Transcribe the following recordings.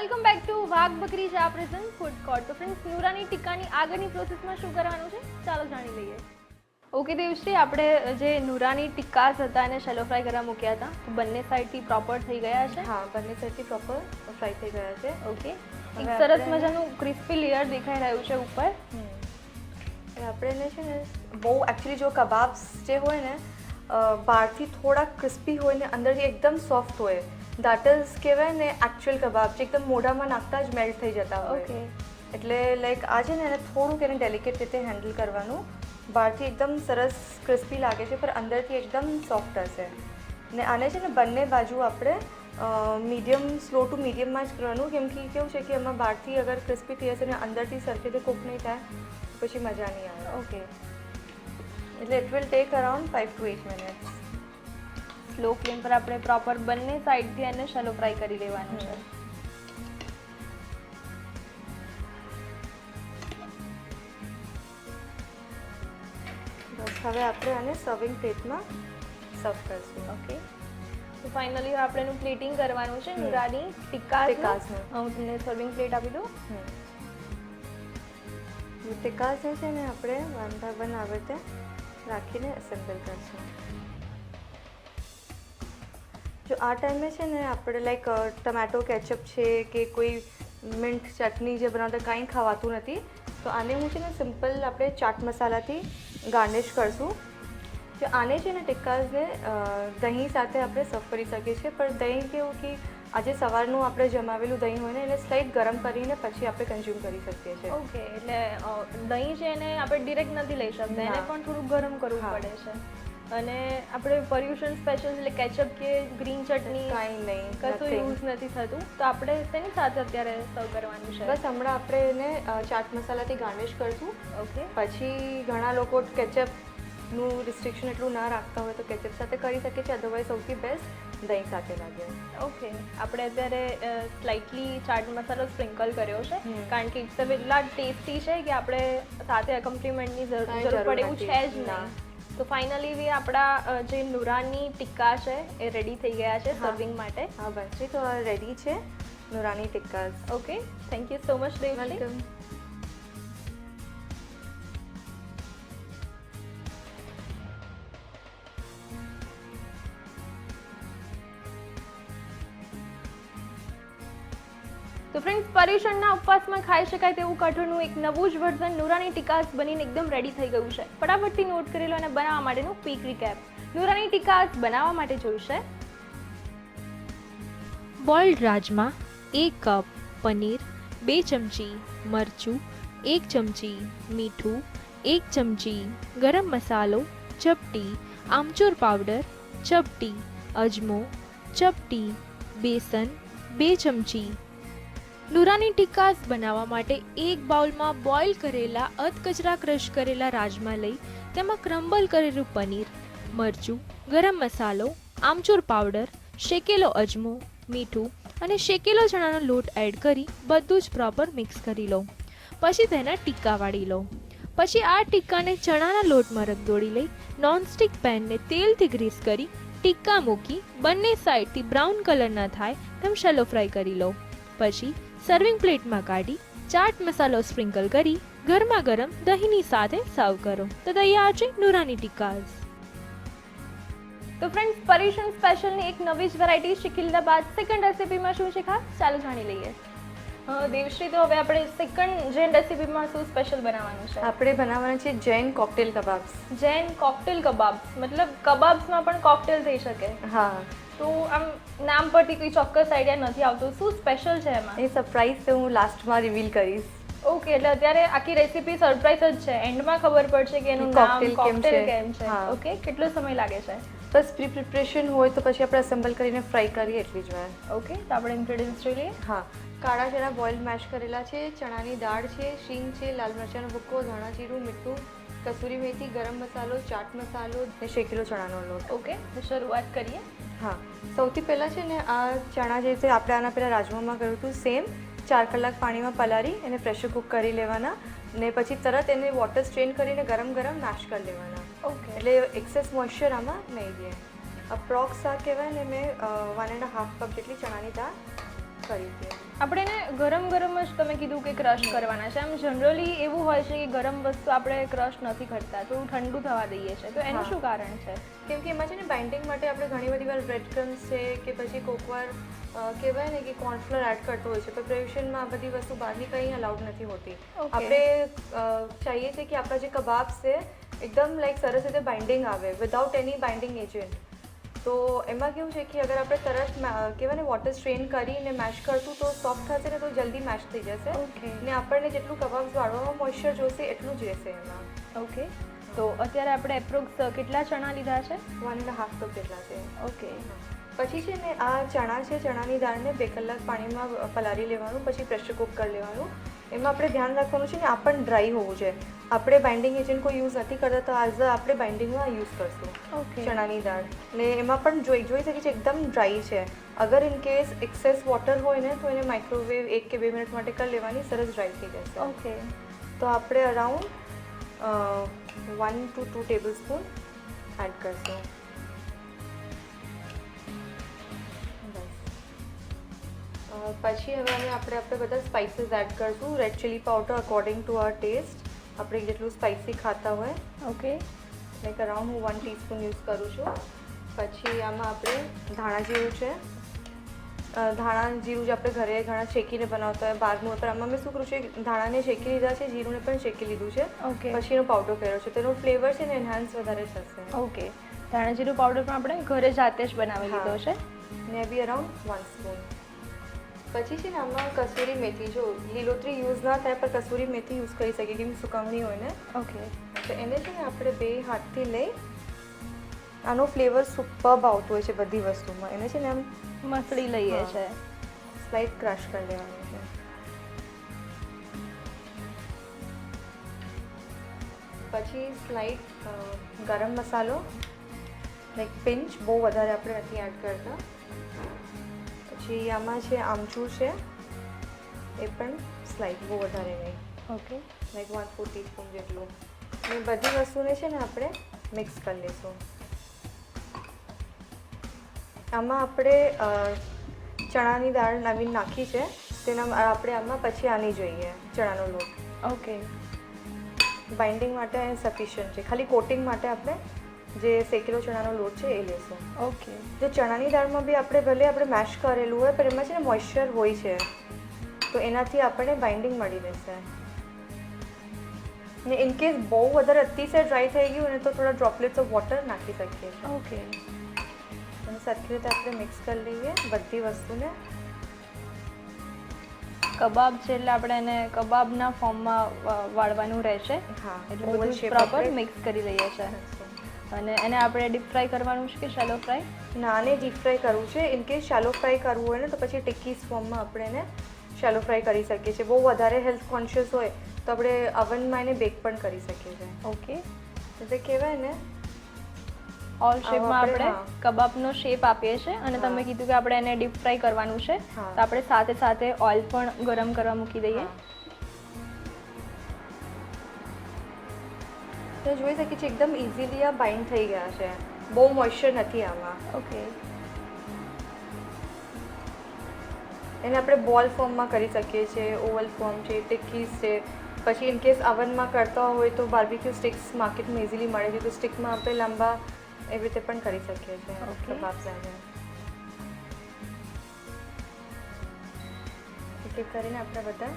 Welcome back to Wagh Bakri ચા present food court. તો friends Noorani ટીકાની આગળની પ્રોસેસમાં શું કરવાનું છે? ચાલો જાણી લઈએ. ઓકે દેવશ્રી આપણે જે નુરાની ટિક્કાસ હતા એને શેલો ફ્રાય કરવા મૂક્યા હતા. તો બંને સાઈડથી પ્રોપર થઈ ગયા છે? હા બંને સાઈડથી પ્રોપર ફ્રાય થઈ ગયા છે. ઓકે. એક સરસ મજાનું ક્રિસ્પી લેયર દેખાઈ રહ્યું છે ઉપર. આપણે એને છે ને બહુ એકચ્યુઅલી જો કબાબ્સ જે હોય ને બહારથી થોડા ક્રિસ્પી હોય ને અંદરથી એકદમ સોફ્ટ હોય. દેટ ઇઝ કહેવાય ને એકચ્યુઅલ કબાબ છે એકદમ મોઢામાં નાખતા જ મેલ્ટ થઈ જતા હોય. ઓકે એટલે લાઈક આ છે ને એને થોડુંક એને ડેલિકેટ રીતે હેન્ડલ કરવાનું. બહારથી એકદમ સરસ ક્રિસ્પી લાગે છે પણ અંદરથી એકદમ સોફ્ટ હશે. ને આને છે ને બંને બાજુ આપણે મીડિયમ સ્લો ટુ મીડિયમમાં જ કરવાનું. કેમ કે કેવું છે કે એમાં બહારથી અગર ક્રિસ્પી થઈ હશે ને અંદરથી સરખી રીતે કૂક નહીં થાય પછી મજા નહીં આવે. ઓકે એટલે it will take around five to eight minutes slow flame પર આપણે પ્રોપર બંને સાઈડથી એને શેલો ફ્રાય કરી લેવાનું છે. બસ હવે આપણે આને સર્વિંગ પ્લેટમાં સર્વ કરીશું. ઓકે તો ફાઇનલી આપણે એનું પ્લેટિંગ કરવાનું છે. નુરાની ટિક્કા ટિક્કાસનું. હું તમને સર્વિંગ પ્લેટ આપી દઉં. ટિકાસ જે છે ને આપણે વન બાય વન આવી રીતે રાખીને એસેમ્બલ કરશું. જો આ ટાઈમે છે ને આપણે લાઈક ટમેટો કેચઅપ છે કે કોઈ મિન્ટ ચટણી જે બનાવતા કાંઈ ખાવાતું નથી. તો આને હું છે ને સિમ્પલ આપણે ચાટ મસાલાથી ગાર્નિશ કરશું. જો આને છે ને ટિક્કાઝને દહીં સાથે આપણે સર્વ કરી શકીએ છીએ. પણ દહીં કેવું કે આજે સવારનું આપણે જમાવેલું દહીં હોય ને એને સ્લાઇટ ગરમ કરીને પછી આપણે કન્ઝ્યુમ કરી શકીએ છીએ. ઓકે એટલે દહીં છે એને આપણે ડિરેક્ટ નથી લઈ શકતા. એને પણ થોડું ગરમ કરવું. પડે છે. અને આપણે પર્યુષણ સ્પેશિયલ એટલે કેચઅપ કે ગ્રીન ચટણી કાંઈ નહીં કશું યુઝ નથી થતું. તો આપણે તેની સાથે અત્યારે સર્વ કરવાનું છે. બસ હમણાં આપણે એને ચાટ મસાલાથી ગાર્નિશ કરશું. ઓકે પછી ઘણા લોકો કેચઅપનું રિસ્ટ્રિક્શન એટલું ના રાખતા હોય તો કેચઅપ સાથે કરી શકે છે અધરવાઇઝ સૌથી બેસ્ટ દહીં સાથે લાગે. ઓકે આપણે અત્યારે સ્લાઇટલી ચાટ મસાલો સ્પ્રિંકલ કર્યો છે. કારણ કે ઇટ્સ એટલા ટેસ્ટી છે કે આપણે સાથે અકમ્પ્લિમેન્ટની જરૂર પડે એવું છે જ ના. તો ફાઇનલી બી આપણા જે નુરાની ટિક્કા છે એ રેડી થઈ ગયા છે સર્વિંગ માટે. હા બસ તો રેડી છે Noorani tikka okay thank you so much Dev welcome તો ફ્રેન્ડ્સ પર્યુષણના ઉપવાસમાં ખાઈ શકાય તેવું કઠોળનું એક નવું જ વર્ઝન નુરાની ટીકાસ બનીને એકદમ રેડી થઈ ગયું છે. ફટાફટથી નોટ કરેલો અને બનાવવા માટેનું ક્વિક રીકેપ નુરાની ટીકાસ બનાવવા માટે જોઈશે. બોઇલ્ડ રાજમા, એક કપ પનીર, બે ચમચી મરચું, એક ચમચી મીઠું, એક ચમચી ગરમ મસાલો, ચપટી આમચૂર પાવડર, ચપટી અજમો, ચપટી બેસન, બે ચમચી નુરાની ટિક્કાસ બનાવવા માટે એક બાઉલમાં બોઇલ કરેલા અધકચરા ક્રશ કરેલા રાજમા લઈ તેમાં ક્રમ્બલ કરેલું પનીર, મરચું, ગરમ મસાલો, આમચૂર પાવડર, શેકેલો અજમો, મીઠું અને શેકેલો ચણાનો લોટ એડ કરી બધું જ પ્રોપર મિક્સ કરી લો. પછી તેના ટીક્કા વાળી લો. પછી આ ટીક્કાને ચણાના લોટમાં રગદોળી લઈ નોનસ્ટિક પેનને તેલથી ગ્રીસ કરી ટીક્કા મૂકી બંને સાઈડથી બ્રાઉન કલરના થાય તેમ શેલો ફ્રાય કરી લો. પછી સર્વિંગ પ્લેટમાં કાઢી, ચાટ મસાલો સ્પ્રિંકલ કરી, ગરમા ગરમ દહીંની સાથે સર્વ કરો. તો તૈયાર છે નુરાની ટિક્કાસ તો ફ્રેન્ડ્સ પરેશન સ્પેશિયલની એક નવી જ વેરાયટી શીખી લીધા બાદ સેકન્ડ રેસીપીમાં શું છે ખાસ? ચાલો જાણી લઈએ. દેવશ્રી તો હવે આપણે સેકન્ડ જૈન રેસીપીમાં શું સ્પેશિયલ બનાવવાનું છે? આપણે બનાવવાનું છે Jain cocktail kebabs. Jain cocktail kebabs? મતલબ કબાબ્સમાં પણ કોકટેલ થઈ શકે? હા. તો આમ નામ પરથી કોઈ ચોક્કસ આઈડિયા નથી આવતો. શું સ્પેશિયલ છે એમાં? એ સરપ્રાઈઝ તો હું લાસ્ટમાં રિવીલ કરીશ. ઓકે એટલે અત્યારે આખી રેસીપી સરપ્રાઈઝ જ છે. એન્ડમાં ખબર પડશે કે એનું નામ કોકટેલ. કેમ છે. ઓકે કેટલો સમય લાગે છે? બસ પ્રી પ્રિપરેશન હોય તો પછી આપણે અસેમ્બલ કરીને ફ્રાય કરીએ એટલી જ વાર. ઓકે તો આપણે ઇન્ગ્રેડિયન્ટ્સ જોઈ લઈએ. હા. કાળા ચણા બોઇલ મેશ કરેલા છે ચણાની દાળ છે શીંગ છે લાલ મરચાંનો ભૂક્કો ધાણા જીરું મીઠું કસૂરી મેથી ગરમ મસાલો ચાટ મસાલો ને શેકેલો ચણાનો લોટ. ઓકે તો શરૂઆત કરીએ. હા સૌથી પહેલાં છે ને આ ચણા જે છે આપણે આના પહેલાં રાજમામાં કર્યું હતું સેમ ચાર કલાક પાણીમાં પલાળી એને પ્રેશર કુક કરી લેવાના ને પછી તરત એને વોટર સ્ટ્રેન કરીને ગરમ ગરમ નાશ કરી લેવાના. ઓકે. એટલે એક્સેસ મોઇશ્ચર આમાં નહીં રહે અપ્રોક્સ આ કહેવાય ને મેં વન એન્ડ હાફ કપ જેટલી ચણાની દાળ કરી દઈએ આપણે એને ગરમ ગરમ જ તમે કીધું કે ક્રશ કરવાના છે. આમ જનરલી એવું હોય છે કે ગરમ વસ્તુ આપણે ક્રશ નથી કરતા થોડું ઠંડુ થવા દઈએ છે. તો એનું શું કારણ છે? કેમ કે એમાં છે ને બાઇન્ડિંગ માટે આપણે ઘણી બધી વાર બ્રેડ ક્રમ્સ છે કે પછી કોકવાર કહેવાય ને કે કોર્નફ્લોર એડ કરતો હોય છે તો પ્રેવિશનમાં આ બધી વસ્તુ બહારની કંઈ અલાઉડ નથી હોતી. આપણે ચાહીએ છીએ કે આપણા જે કબાબ છે એકદમ લાઈક સરસ રીતે બાઇન્ડિંગ આવે વિધાઉટ એની બાઇન્ડિંગ એજન્ટ તો એમાં કેવું છે કે અગર આપણે તરત કહેવાય ને વોટર સ્ટ્રેન કરીને મેશ કરશું તો સોફ્ટ થશે ને તો જલ્દી મેશ થઈ જશે. ને આપણને જેટલું કબાબ વાળવામાં મોઇશ્ચર જોશે એટલું જ રહેશે એમાં. ઓકે તો અત્યારે આપણે એપ્રોક્સ કેટલા ચણા લીધા છે? વન એન્ડ હાફ કપ જેટલા છે. ઓકે પછી છે ને આ ચણા છે ચણાની દાળને બે કલાક પાણીમાં પલાળી લેવાનું પછી પ્રેશર કુક કરી લેવાનું. એમાં આપણે ધ્યાન રાખવાનું છે ને આ પણ ડ્રાય હોવું છે આપણે બાઇન્ડિંગ એજન્ટ કોઈ યુઝ નથી કરતા તો આઝ આપણે બાઇન્ડિંગમાં યુઝ કરશું. ઓકે ચણાની દાળ. ને એમાં પણ જોઈ જોઈ શકીએ છીએ એકદમ ડ્રાય છે. અગર ઇન કેસ એક્સેસ વોટર હોય ને તો એને માઇક્રોવેવ એક કે બે મિનિટ માટે કરી લેવાની સરસ ડ્રાય થઈ જશે. ઓકે તો આપણે around one to two tablespoon add કરશું. પછી હવે અમે આપણે આપણે બધા સ્પાઇસીસ એડ કરશું. Red chilli powder according to your taste આપણે જેટલું સ્પાઇસી ખાતા હોય. ઓકે લાઈક અરાઉન્ડ હું વન ટીસ્પૂન યુઝ કરું છું. પછી આમાં આપણે ધાણા જીરું છે. ધાણા જીરું જે આપણે ઘરે ઘણા શેકીને બનાવતા હોય. બહારનું પણ આમાં મેં શું કરું છું ધાણાને શેકી લીધા છે જીરુંને પણ શેકી લીધું છે. ઓકે પછી એનો પાવડર કર્યો છે. તેનો ફ્લેવર છે ને એન્હાન્સ વધારે થશે. ઓકે ધાણા જીરું પાવડર પણ આપણે ઘરે જાતે જ બનાવી. લીધો છે. ને બી અરાઉન્ડ વન સ્પૂન પછી છે ને આમાં કસૂરી મેથી જો લીલોતરી યુઝ ના થાય પણ કસૂરી મેથી યુઝ કરી શકીએ કેમ સુકવણી હોય ને. ઓકે તો એને છે ને આપણે બે હાથથી લઈ આનો ફ્લેવર સુપર્બ આવતો હોય છે બધી વસ્તુમાં. એને છે ને આમ મસળી લઈએ છે. સ્લાઇડ ક્રશ કરી લેવાનું છે. પછી સ્લાઇડ ગરમ મસાલો લાઈક પિંચ બહુ વધારે આપણે નથી એડ કરતા. પછી આમાં છે આમચૂર છે એ પણ સ્લાઇડ બહુ વધારે નહીં. Okay. Like one four teaspoon જેટલું. ને બધી વસ્તુને છે ને આપણે મિક્સ કરી લઈશું. આમાં આપણે ચણાની દાળ નવીન નાખી છે તેના આપણે આમાં પછી આની જોઈએ ચણાનો લોટ. ઓકે. બાઇન્ડિંગ માટે સફિશિયન્ટ છે. ખાલી કોટિંગ માટે આપણે જે શેકેલો ચણાનો લોટ છે એ લેશું. ઓકે. જો ચણાની દાળમાં બી આપણે ભલે આપણે મેશ કરેલું હોય પણ એમાં છે ને મોઇશ્ચર હોય છે. તો એનાથી આપણને બાઇન્ડિંગ મળી રહેશે. ને ઇન કેસ બહુ વધારે અતિશય ડ્રાય થઈ ગયું ને તો થોડા ડ્રોપલેટ્સ ઓફ વોટર નાખી શકીએ ઓકે. અને સરખી રીતે આપણે મિક્સ કરી લઈએ બધી વસ્તુને. કબાબ છે એટલે આપણે એને કબાબના ફોર્મમાં વાળવાનું રહેશે. હા એટલે બધું પ્રોપર મિક્સ કરી લઈએ છે નાખશું. અને એને આપણે ડીપ ફ્રાય કરવાનું છે કે શેલો ફ્રાય ના આને ડીપ ફ્રાય કરવું છે. ઇન કેસ શેલો ફ્રાય કરવું હોય ને તો પછી ટિક્કીસ ફોર્મમાં આપણે એને શેલો ફ્રાય કરી શકીએ છીએ. બહુ વધારે હેલ્થ કોન્શિયસ હોય તો આપણે અવનમાં એને બેક પણ કરી શકીએ છીએ. ઓકે એટલે કહેવાય ને ઓલ શેપમાં આપણે, આપણે કબાબનો શેપ આપીએ છીએ અને તમે કીધું કે આપણે એને ડીપ ફ્રાય કરવાનું છે. તો આપણે સાથે સાથે ઓઇલ પણ ગરમ કરવા મૂકી દઈએ. તો જોઈ શકીએ છીએ એકદમ ઇઝીલી આ બાઇન્ડ થઈ ગયા છે. બહુ મોઇશ્ચર નથી આમાં. ઓકે એને આપણે બોલ ફોર્મમાં કરી શકીએ છીએ ઓવલ ફોર્મ છે ટિક્કીઝ છે. પછી ઇન કેસ અવનમાં કરતા હોય તો બાર્બીક્યુ સ્ટિક્સ માર્કેટમાં ઇઝીલી મળે છે. તો સ્ટિકમાં આપણે લાંબા એવી રીતે પણ કરી શકીએ છીએ. Okay. કબાબ સાથે એક એક કરીને આપણે બધા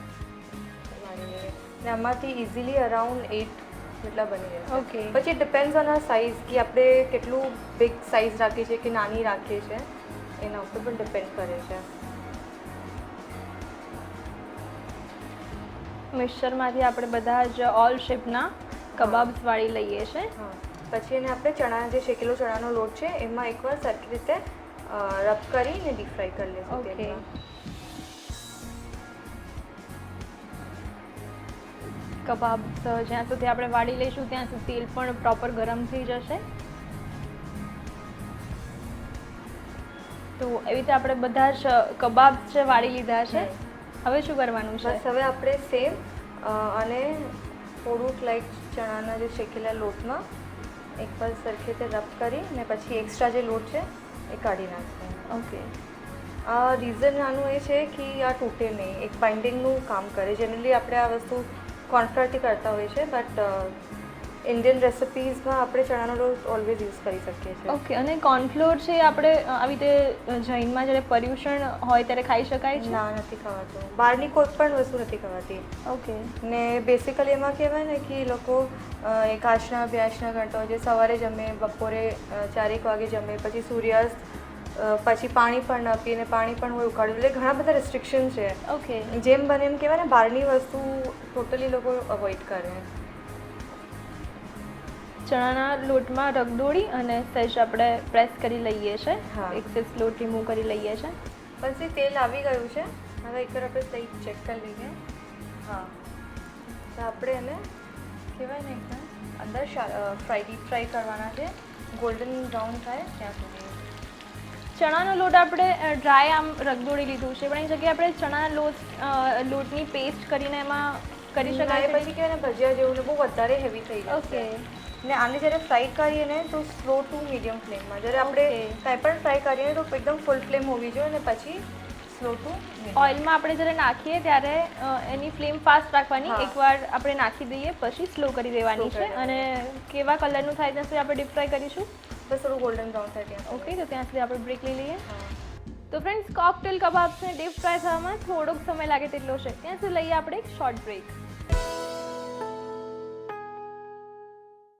ને આમાંથી ઇઝીલી અરાઉન્ડ એટ જેટલા બની જશે ઓકે પછી ડિપેન્ડ્સ ઓન સાઇઝ કે આપણે કેટલું બિગ સાઇઝ રાખીએ છીએ કે નાની રાખીએ છીએ એના ઉપર પણ ડિપેન્ડ કરે છે. મિક્સરમાંથી આપણે બધા જ ઓલ શેપના કબાબ્સ વાળી લઈએ છીએ. પછી એને આપણે ચણા જે શેકેલો ચણાનો લોટ છે એમાં એકવાર સરખી રીતે રબ કરીને ડીપ ફ્રાય કરી લઈશું Okay. કબાબ જ્યાં સુધી આપણે વાળી લઈશું ત્યાં સુધી તેલ પણ પ્રોપર ગરમ થઈ જશે. તો એવી રીતે આપણે બધા જ કબાબ છે વાળી લીધા છે. હવે શું કરવાનું છે? બસ હવે આપણે સેમ અને થોડુંક લાઈક ચણાના જે શેકેલા લોટમાં એક વાર સરખી રીતે રબ કરી ને પછી એક્સ્ટ્રા જે લોટ છે એ કાઢી નાખશું ઓકે આ રીઝન આનું એ છે કે આ તૂટે નહીં. એક બાઇન્ડિંગનું કામ કરે. જનરલી આપણે આ વસ્તુ કોર્નફ્લોરથી કરતા હોઈએ છીએ બટ ઇન્ડિયન રેસિપીઝમાં આપણે ચણાનો લોટ ઓલવેઝ યુઝ કરી શકીએ છીએ. ઓકે અને કોર્નફ્લોર છે આપણે આવી રીતે જૈનમાં જ્યારે પર્યુષણ હોય ત્યારે ખાઈ શકાય છે? ના નથી ખવાતું. બહારની કોઈ પણ વસ્તુ નથી ખવાતી. ઓકે ને બેસિકલી એમાં કહેવાય ને કે લોકો અ, એક આશના બે આશના કરતા હોય છે. સવારે જમે બપોરે ચારેક વાગે જમે પછી સૂર્યાસ્ત પછી પાણી પણ ન પીને પાણી પણ હોય ઉકાળ્યું. એટલે ઘણા બધા રેસ્ટ્રિક્શન છે. ઓકે જેમ બને એમ કહેવાય ને બહારની વસ્તુ ટોટલી લોકો અવોઇડ કરે. ચણાના લોટમાં રગદોળી અને સહેજ આપણે પ્રેસ કરી લઈએ છે હા. એક્સેસ લોટ રિમૂવ કરી લઈએ છે પછી તેલ આવી ગયું છે. હવે એકવાર આપણે સહી ચેક કરી લઈએ. હા. તો આપણે એને કહેવાય ને એકદમ અંદર ફ્રાય ડીપ ફ્રાય કરવાના છે. ગોલ્ડન બ્રાઉન થાય ત્યાં સુધી. ચણાનો લોટ આપણે ડ્રાય આમ રગદોડી લીધું છે પણ એ જગ્યાએ આપણે ચણાના લોટ લોટની પેસ્ટ કરીને એમાં કરી શકાય પછી કહેવાય ને ભજીયા જેવું ને બહુ વધારે હેવી થઈ જાય ઓકે ને આને જ્યારે ફ્રાય કરીએ ને તો સ્લો ટુ મીડિયમ ફ્લેમમાં જ્યારે આપણે કાંઈ પણ ફ્રાય કરીએ તો એકદમ ફૂલ ફ્લેમ હોવી જોઈએ ને પછી સ્લો ટુ ઓઇલમાં આપણે જ્યારે નાખીએ ત્યારે એની ફ્લેમ ફાસ્ટ રાખવાની. એકવાર આપણે નાખી દઈએ પછી સ્લો કરી દેવાની છે. અને કેવા કલરનું થાય ત્યાં સુધી આપણે ડીપ ફ્રાય કરીશું? બસ થોડું ગોલ્ડન બ્રાઉન થાય ત્યાં ઓકે તો ત્યાં સુધી આપણે બ્રેક લઈ લઈએ તો ફ્રેન્ડ્સ કોકટેલ કબાબ્સને ડીપ ફ્રાય થવામાં થોડોક સમય લાગે તેટલો છે ત્યાં સુધી લઈએ આપણે એક શોર્ટ બ્રેક